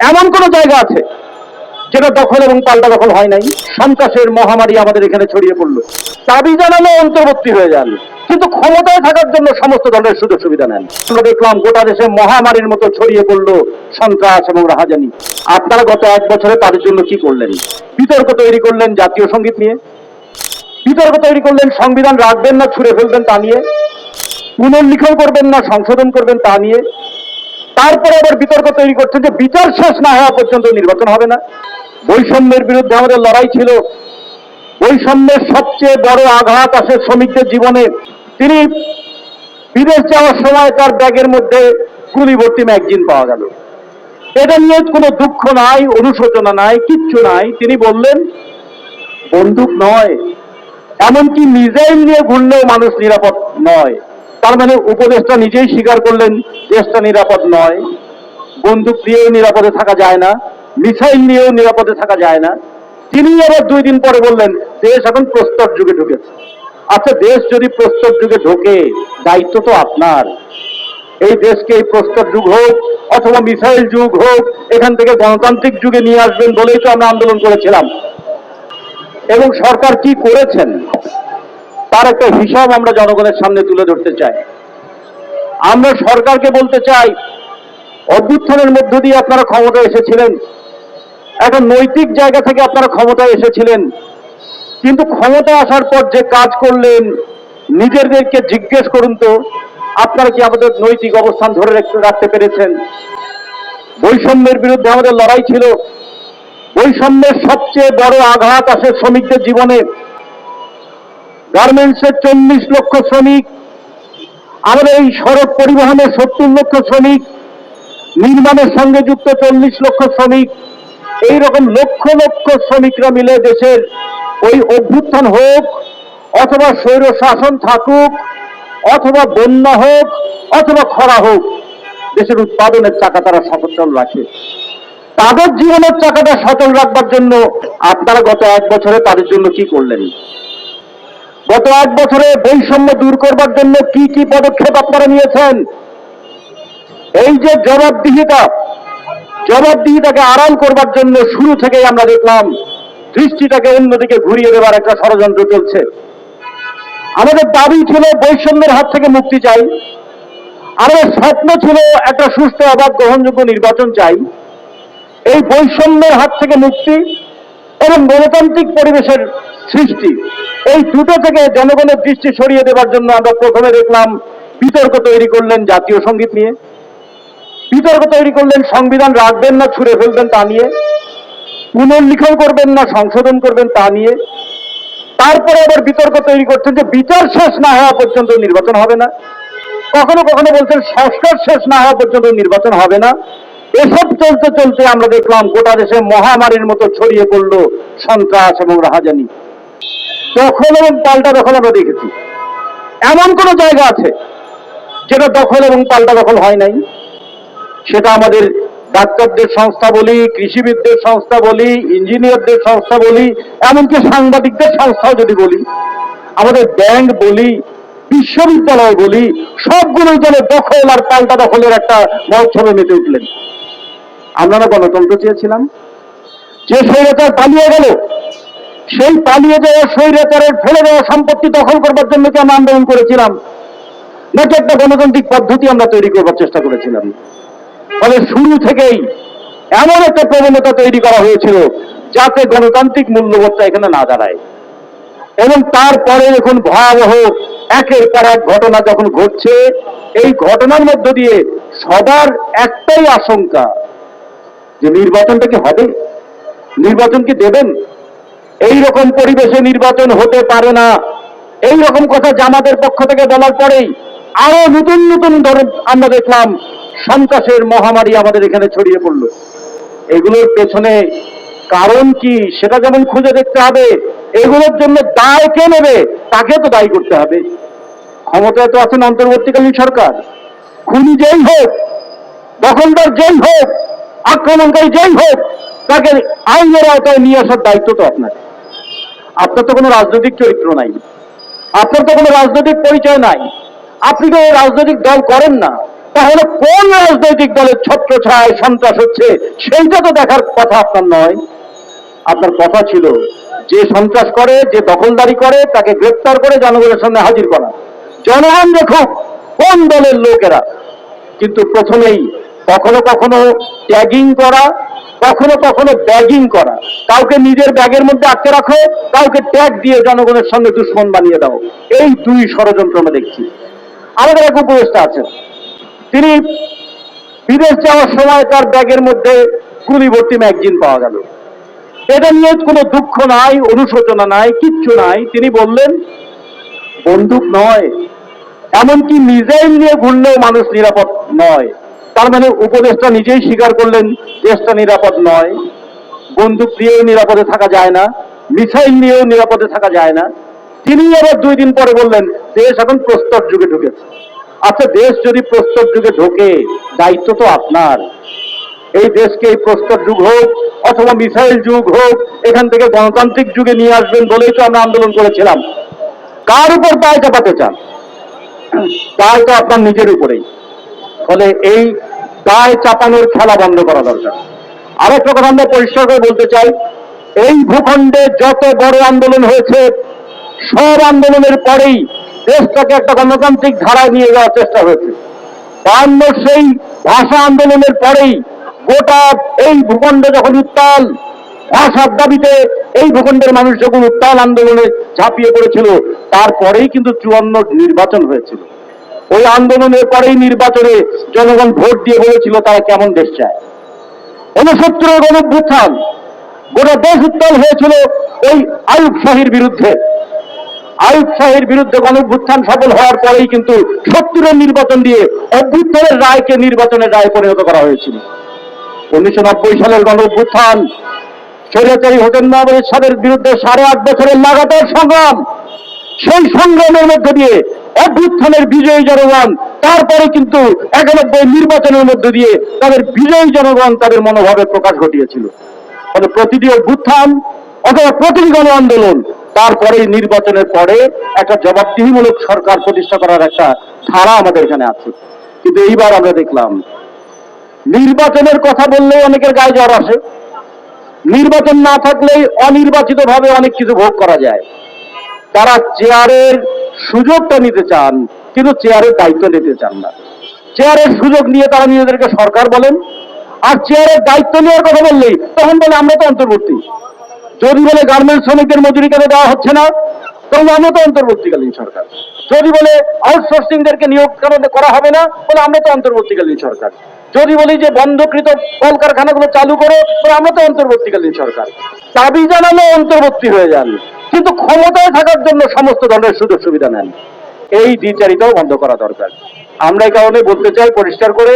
এমন কোন জায়গা আছে যেটা দখল এবং পাল্টা দখল হয় নাই? সন্ত্রাসের মহামারী আমাদের এখানে ছড়িয়ে পড়ল। দাবি জানানো অন্তর্বর্তী হয়ে যান। কিন্তু ক্ষমতায় থাকার জন্য সমস্ত ধরনের সুযোগ সুবিধা নেন। আমরা দেখলাম গোটা দেশে মহামারীর মতো ছড়িয়ে পড়ল সন্ত্রাস এবং রাহাজানি। আপনারা গত এক বছরে তাদের জন্য কি করলেন? বিতর্ক তৈরি করলেন জাতীয় সংগীত নিয়ে? বিতর্ক তৈরি করলেন সংবিধান রাখবেন না, ছুড়ে ফেলবেন তা নিয়ে? পুনর্লিখন করবেন না, সংশোধন করবেন তা নিয়ে? তারপরে আবার বিতর্ক তৈরি করছেন যে বিচার শেষ না হওয়া পর্যন্ত নির্বাচন হবে না। বৈষম্যের বিরুদ্ধে আমাদের লড়াই ছিল। বৈষম্যের সবচেয়ে বড় আঘাত আসে শ্রমিকদের জীবনে। তিনি বিদেশ যাওয়ার সময় তার ব্যাগের মধ্যে গুলি ভর্তি ম্যাগজিন পাওয়া গেল। এটা নিয়ে কোনো দুঃখ নাই, অনুশোচনা নাই, কিচ্ছু নাই। তিনি বললেন, বন্দুক নয়, এমনকি মিসাইল নিয়ে ঘুরলেও মানুষ নিরাপদ নয়। তার মানে উপদেশটা নিজেই স্বীকার করলেন দেশটা নিরাপদ নয়, বন্দুক দিয়েও নিরাপদে থাকা যায় না, মিসাইল নিয়েও নিরাপদে থাকা যায় না। তিনি আবার দুই দিন পরে বললেন, দেশ এখন প্রস্তর যুগে ঢুকেছে। আচ্ছা দেশ যদি প্রস্তর যুগে ঢোকে, দায়িত্ব তো আপনার। এই দেশকে এই প্রস্তর যুগ হোক, অথবা মিসাইল যুগ হোক, এখান থেকে গণতান্ত্রিক যুগে নিয়ে আসবেন বলেই তো আমরা আন্দোলন করেছিলাম। এবং সরকার কি করেছেন? তার একটা হিসাব আমরা জনগণের সামনে তুলে ধরতে চাই। আমরা সরকারকে বলতে চাই, অভ্যুত্থানের মধ্য দিয়ে আপনারা ক্ষমতা এসেছিলেন, একটা নৈতিক জায়গা থেকে আপনারা ক্ষমতায় এসেছিলেন, কিন্তু ক্ষমতা আসার পর যে কাজ করলেন, নিজেদেরকে জিজ্ঞেস করুন তো, আপনারা কি আমাদের নৈতিক অবস্থান ধরে রাখতে পেরেছেন? বৈষম্যের বিরুদ্ধে আমাদের লড়াই ছিল। বৈষম্যের সবচেয়ে বড় আঘাত আসে শ্রমিকদের জীবনে। গার্মেন্টসের চল্লিশ লক্ষ শ্রমিক, আমাদের এই সড়ক পরিবহনের সত্তর লক্ষ শ্রমিক, নির্মাণের সঙ্গে যুক্ত চল্লিশ লক্ষ শ্রমিক, এই রকম লক্ষ লক্ষ শ্রমিকরা মিলে দেশের ওই অভ্যুত্থান হোক, অথবা স্বৈর শাসন থাকুক, অথবা বন্যা হোক, অথবা খরা হোক, দেশের উৎপাদনের চাকা তারা সচল রাখে। তাদের জীবনের চাকাটা সচল রাখবার জন্য আপনারা গত এক বছরে তাদের জন্য কি করলেন? গত এক বছরে বৈষম্য দূর করবার জন্য কি কি পদক্ষেপ আপনারা নিয়েছেন? এই যে জবাবদিহিতা, জবাবদিহিতাকে আড়াল করবার জন্য শুরু থেকেই আমরা দেখলাম দৃষ্টিটাকে অন্যদিকে ঘুরিয়ে দেবার একটা ষড়যন্ত্র চলছে। আমাদের দাবি ছিল বৈষম্যের হাত থেকে মুক্তি চাই। আমাদের স্বপ্ন ছিল একটা সুস্থ, অবাধ, গ্রহণযোগ্য নির্বাচন চাই। এই বৈষম্যের হাত থেকে মুক্তি এবং গণতান্ত্রিক পরিবেশের সৃষ্টি। এই দুটো থেকে জনগণের দৃষ্টি সরিয়ে দেওয়ার জন্য আমরা প্রথমে দেখলাম বিতর্ক তৈরি করলেন জাতীয় সংগীত নিয়ে। বিতর্ক তৈরি করলেন সংবিধান রাখবেন না, ছুড়ে ফেলবেন তা নিয়ে। পুনর্লিখন করবেন না, সংশোধন করবেন তা নিয়ে। তারপরে আবার বিতর্ক তৈরি করছেন যে বিচার শেষ না হওয়া পর্যন্ত নির্বাচন হবে না। কখনো কখনো বলছেন সংস্কার শেষ না হওয়া পর্যন্ত নির্বাচন হবে না। এসব চলতে চলতে আমরা দেখলাম গোটা দেশে মহামারীর মতো ছড়িয়ে পড়ল সন্ত্রাস এবং রাহাজানি। দখল এবং পাল্টা দখল আমরা দেখেছি। এমন কোন জায়গা আছে যেটা দখল এবং পাল্টা দখল হয় নাই? সেটা আমাদের ডাক্তারদের সংস্থা বলি, কৃষিবিদদের সংস্থা বলি, ইঞ্জিনিয়ারদের সংস্থা বলি, এমনকি সাংবাদিকদের সংস্থাও যদি বলি, আমাদের ব্যাংক বলি, বিশ্ববিদ্যালয় বলি, সবগুলোই যেন দখল আর পাল্টা দখলের একটা মহোৎসবে মেতে উঠলেন। আমরা গণতন্ত্র চেয়েছিলাম? যে স্বৈরাচার পালিয়ে গেল সেই পালিয়ে যাওয়া স্বৈরাচারের ফেলে দেওয়া সম্পত্তি দখল করবার জন্য কি আমরা আন্দোলন করেছিলাম? নাকি একটা গণতান্ত্রিক পদ্ধতি আমরা তৈরি করবার চেষ্টা করেছিলাম? ফলে শুরু থেকেই এমন একটা প্রবণতা তৈরি করা হয়েছিল যাতে গণতান্ত্রিক মূল্যবোধটা এখানে না দাঁড়ায়। এবং তারপরে এখন ভয়াবহ একের পর এক ঘটনা যখন ঘটছে, এই ঘটনার মধ্য দিয়ে সবার একটাই আশঙ্কা যে নির্বাচনটা কি হবে? নির্বাচন কি দেবেন? এই রকম পরিবেশে নির্বাচন হতে পারে না। এই রকম কথা জামাতের পক্ষ থেকে বলার পরেই আরও নতুন নতুন ধরে আমরা দেখলাম, সন্ত্রাসের মহামারী আমাদের এখানে ছড়িয়ে পড়ল। এগুলোর পেছনে কারণ কি সেটা যেমন খুঁজে দেখতে হবে, এগুলোর জন্য দায় কে নেবে তাকে তো দায়ী করতে হবে। ক্ষমতায় তো আছেন অন্তর্বর্তীকালীন সরকার। খুনি যেই হোক, দখলদার যেই হোক, আক্রমণকারী যেই হোক, তাকে আইনের আওতায় নিয়ে আসার দায়িত্ব তো আপনার। আপনার তো কোনো রাজনৈতিক চরিত্র নাই। আপনার তো কোনো রাজনৈতিক পরিচয় নাই। আপনি তো রাজনৈতিক দল করেন না। তাহলে কোন রাজনৈতিক দলের ছত্র ছায় সন্ত্রাস হচ্ছে, সেইটা তো দেখার কথা আপনার নয়। আপনার কথা ছিল যে সন্ত্রাস করে, যে দখলদারি করে, তাকে গ্রেপ্তার করে জনগণের সামনে হাজির করা। জনগণ দেখুক কোন দলের লোকেরা। কিন্তু প্রথমেই কখনো কখনো ট্যাগিং করা, কখনো কখনো ব্যাগিং করা। কাউকে নিজের ব্যাগের মধ্যে আটকে রাখো, কাউকে ট্যাগ দিয়ে জনগণের সঙ্গে দুশ্মন বানিয়ে দাও। এই দুই ষড়যন্ত্র আমরা দেখছি। আমাদের এক উপদেষ্টা আছেন তিনি বিদেশ যাওয়ার সময় তার ব্যাগের মধ্যে গুলি ভর্তি ম্যাগজিন পাওয়া গেল। এটা নিয়ে কোনো দুঃখ নাই, অনুশোচনা নাই, কিচ্ছু নাই। তিনি বললেন, বন্দুক নয়, এমনকি মিসাইল নিয়ে ঘুরলেও মানুষ নিরাপদ নয়। তার মানে উপদেশটা নিজেই স্বীকার করলেন দেশটা নিরাপদ নয় বন্দুক দিয়েও নিরাপদে থাকা যায় না মিসাইল নিয়েও নিরাপদে থাকা যায় না। তিনি আবার দুই দিন পরে বললেন, দেশ এখন প্রস্তর যুগে ঢুকেছে। আচ্ছা দেশ যদি প্রস্তর যুগে ঢোকে, দায়িত্ব তো আপনার। এই দেশকে এই প্রস্তর যুগ হোক, অথবা মিসাইল যুগ হোক, এখান থেকে গণতান্ত্রিক যুগে নিয়ে আসবেন বলেই তো আমরা আন্দোলন করেছিলাম। কার উপর দায় চাপাতে চান? দায় তো আপনার নিজের উপরেই। ফলে এই দায় চাপানোর খেলা বন্ধ করা দরকার। আরেকটা কথা আমরা পরিষ্কার করে বলতে চাই, এই ভূখণ্ডে যত বড় আন্দোলন হয়েছে, সব আন্দোলনের পরেই দেশটাকে একটা গণতান্ত্রিক ধারায় নিয়ে যাওয়ার চেষ্টা হয়েছে। বায়ান্ন সেই ভাষা আন্দোলনের পরেই গোটা এই ভূখণ্ডে যখন উত্তাল, ভাষার দাবিতে এই ভূখণ্ডের মানুষ যখন উত্তাল আন্দোলনে ঝাঁপিয়ে পড়েছিল, তারপরেই কিন্তু চুয়ান্ন নির্বাচন হয়েছিল। ওই আন্দোলনের পরেই নির্বাচনে জনগণ ভোট দিয়ে বলেছিল তারা কেমন দেশ চায়। উনসত্তরের গণভ্যুত্থান গোটা দেশ উত্তাল হয়েছিল ওই আয়ুব শাহীর বিরুদ্ধে। আয়ুব শাহের বিরুদ্ধে গণভ্যুত্থান সফল হওয়ার পরেই কিন্তু সত্তরের নির্বাচন দিয়ে অভ্যুত্থানের রায়কে নির্বাচনের রায় পরিণত করা হয়েছিল। উনিশশো নব্বই সালের গণভ্যুত্থান স্বৈরাচারী হোসেন মোহাম্মদ সাদের বিরুদ্ধে সাড়ে আট বছরের লাগাতার সংগ্রাম, সেই সংগ্রামের মধ্যে দিয়ে অভ্যুত্থানের বিজয়ী জনগণ তারপরে কিন্তু একানব্বই নির্বাচনের মধ্যে দিয়ে তাদের বিজয়ী জনগণ তাদের মনোভাবের প্রকাশ ঘটিয়েছিল। ফলে প্রতিটি অভ্যুত্থান অথবা প্রতিটি গণ আন্দোলন তারপরে নির্বাচনের পরে একটা জবাবদিহিমূলক সরকার প্রতিষ্ঠা করার একটা ধারা আমাদের এখানে আছে। কিন্তু এইবার আমরা দেখলাম, নির্বাচনের কথা বললেই অনেকের গায়ে জ্বর আসে। নির্বাচন না থাকলেই অনির্বাচিত ভাবে অনেক কিছু ভোগ করা যায়। তারা চেয়ারের সুযোগটা নিতে চান, কিন্তু চেয়ারের দায়িত্ব নিতে চান না। চেয়ারের সুযোগ নিয়ে তারা নিজেদেরকে সরকার বলেন, আর চেয়ারের দায়িত্ব নেওয়ার কথা বললেই তখন বলে আমরা তো অন্তর্বর্তী। যদি বলে গার্মেন্টস শ্রমিকদের মজুরি কেন দেওয়া হচ্ছে না, তখন আমরা তো অন্তর্বর্তীকালীন সরকার। যদি বলে আউটসোর্সিংদেরকে নিয়োগ করা হবে না, বলে আমরা তো অন্তর্বর্তীকালীন সরকার। যদি বলি যে বন্ধকৃত কলকারখানাগুলো চালু করো আমরা তো অন্তর্বর্তীকালীন সরকার। দাবি জানালে অন্তর্বর্তী হয়ে যান। কিন্তু ক্ষমতায় থাকার জন্য সমস্ত ধরনের সুযোগ সুবিধা নেন। এই দ্বিচারিতাও বন্ধ করা দরকার। আমরা এই কারণে বলতে চাই, পরিষ্কার করে